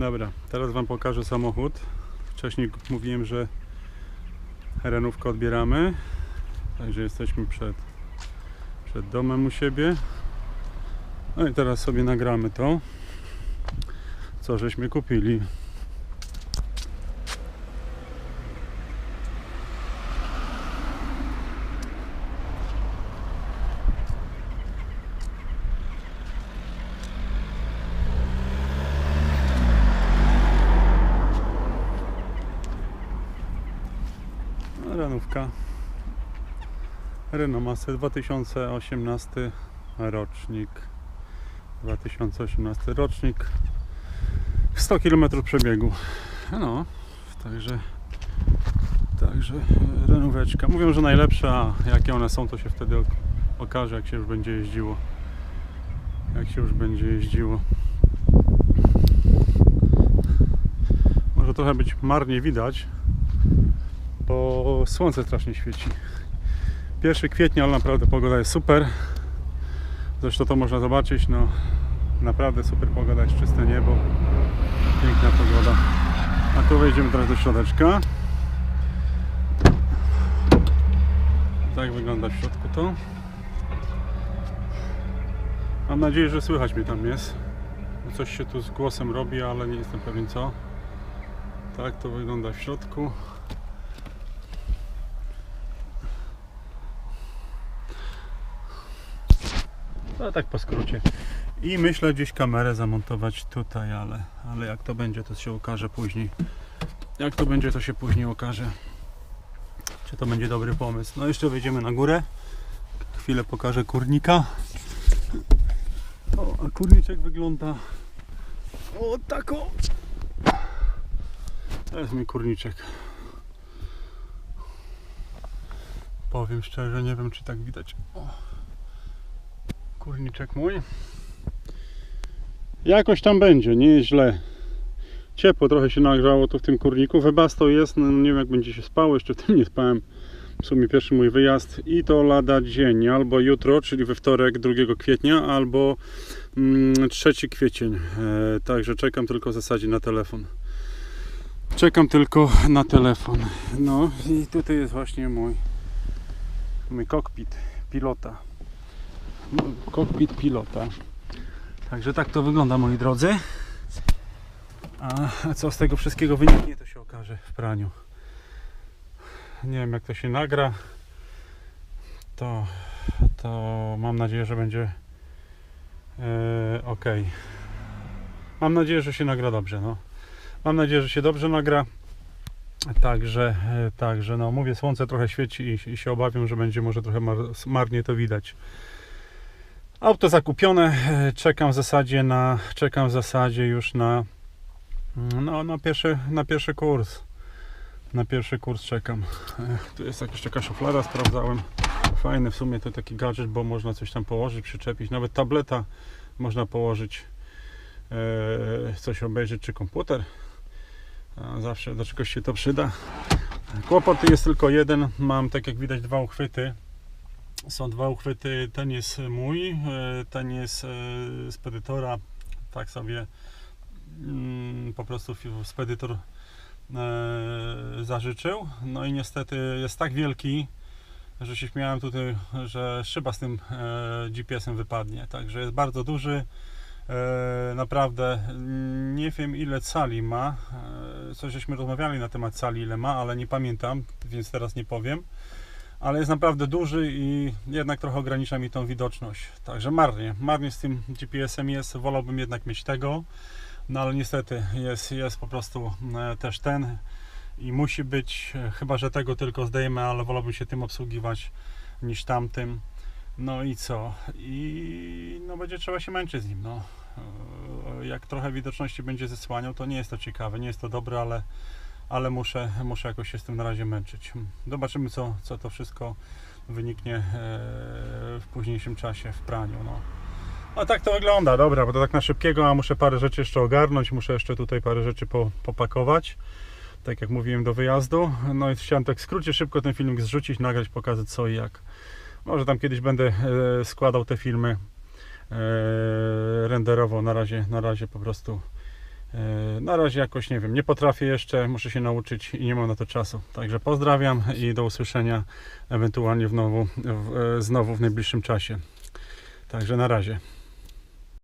Dobra, teraz Wam pokażę samochód. Wcześniej mówiłem, że renówkę odbieramy. Także jesteśmy przed, przed domem u siebie. No i teraz sobie nagramy to, co żeśmy kupili. Renówka. Renault Master 2018 rocznik. 2018 rocznik. 100 km przebiegu. No, także także renóweczka. Mówią, że najlepsza, jakie one są, to się wtedy ok- okaże, jak się już będzie jeździło. Jak się już będzie jeździło. Może trochę być marnie widać, bo słońce strasznie świeci. 1 kwietnia, ale naprawdę pogoda jest super. Zresztą to można zobaczyć, no naprawdę super pogoda, jest czyste niebo, piękna pogoda. A tu wejdziemy teraz do środeczka. Tak wygląda w środku to. Mam nadzieję, że słychać mnie tam jest. Coś się tu z głosem robi, ale nie jestem pewien co. Tak to wygląda w środku. No tak po skrócie. I myślę gdzieś kamerę zamontować tutaj, ale, ale jak to będzie, to się okaże później. Jak to będzie, to się później okaże. Czy to będzie dobry pomysł. No jeszcze wejdziemy na górę. Chwilę pokażę kurnika. O, a kurniczek wygląda o tako. To jest mój kurniczek. Powiem szczerze, nie wiem czy tak widać. O kurniczek mój. Jakoś tam będzie, nie jest źle. Ciepło trochę się nagrzało tu w tym kurniku. Webasto jest, no nie wiem jak będzie się spało, jeszcze w tym nie spałem. W sumie pierwszy mój wyjazd i to lada dzień, albo jutro, czyli we wtorek 2 kwietnia, albo mm, 3 kwiecień. E, także czekam tylko w zasadzie na telefon. Czekam tylko na telefon. No i tutaj jest właśnie mój, mój kokpit pilota kokpit pilota. Także tak to wygląda moi drodzy. A co z tego wszystkiego wyniknie to się okaże w praniu. Nie wiem jak to się nagra. To, to mam nadzieję, że będzie e, ok. Mam nadzieję, że się nagra dobrze. No. Mam nadzieję, że się dobrze nagra. Także, e, także no mówię, słońce trochę świeci i, i się obawiam, że będzie może trochę mar, marnie to widać. Auto zakupione, e, czekam w zasadzie na, czekam w zasadzie już na, no, na, pierwszy, na pierwszy kurs. Na pierwszy kurs czekam. E, Tu jest jakaś taka szuflada, sprawdzałem. Fajny w sumie to taki gadżet, bo można coś tam położyć, przyczepić. Nawet tableta można położyć, e, coś obejrzeć, czy komputer. Zawsze do czegoś się to przyda. Kłopot jest tylko jeden. Mam, tak jak widać, dwa uchwyty są dwa uchwyty, ten jest mój, e, ten jest e, z pedytora, tak sobie mm, po prostu spedytor e, zażyczył. No i niestety jest tak wielki, że się śmiałem tutaj, że szyba z tym e, GPS-em wypadnie. Także jest bardzo duży. E, naprawdę nie wiem ile cali ma. E, coś żeśmy rozmawiali na temat cali ile ma, ale nie pamiętam, więc teraz nie powiem ale jest naprawdę duży i jednak trochę ogranicza mi tą widoczność. Także marnie, marnie z tym GPS-em jest, wolałbym jednak mieć tego, no ale niestety jest, jest po prostu e, też ten i musi być, e, chyba że tego tylko zdejmę, ale wolałbym się tym obsługiwać niż tamtym. No i co? I no będzie trzeba się męczyć z nim. No. E, Jak trochę widoczności będzie zesłaniał, to nie jest to ciekawe, nie jest to dobre, ale ale muszę, muszę jakoś się z tym na razie męczyć. Zobaczymy, co, co to wszystko wyniknie e, w późniejszym czasie w praniu. No. A tak to wygląda, dobra, bo to tak na szybkiego, a muszę parę rzeczy jeszcze ogarnąć, muszę jeszcze tutaj parę rzeczy po, popakować, tak jak mówiłem do wyjazdu. No i chciałem tak w skrócie szybko ten filmik zrzucić, nagrać, pokazać co i jak. Może tam kiedyś będę e, składał te filmy e, renderowo, na razie, na razie po prostu Na razie jakoś nie wiem, nie potrafię jeszcze, muszę się nauczyć i nie mam na to czasu. Także pozdrawiam i do usłyszenia ewentualnie w nowu, w, e, znowu w najbliższym czasie. Także na razie.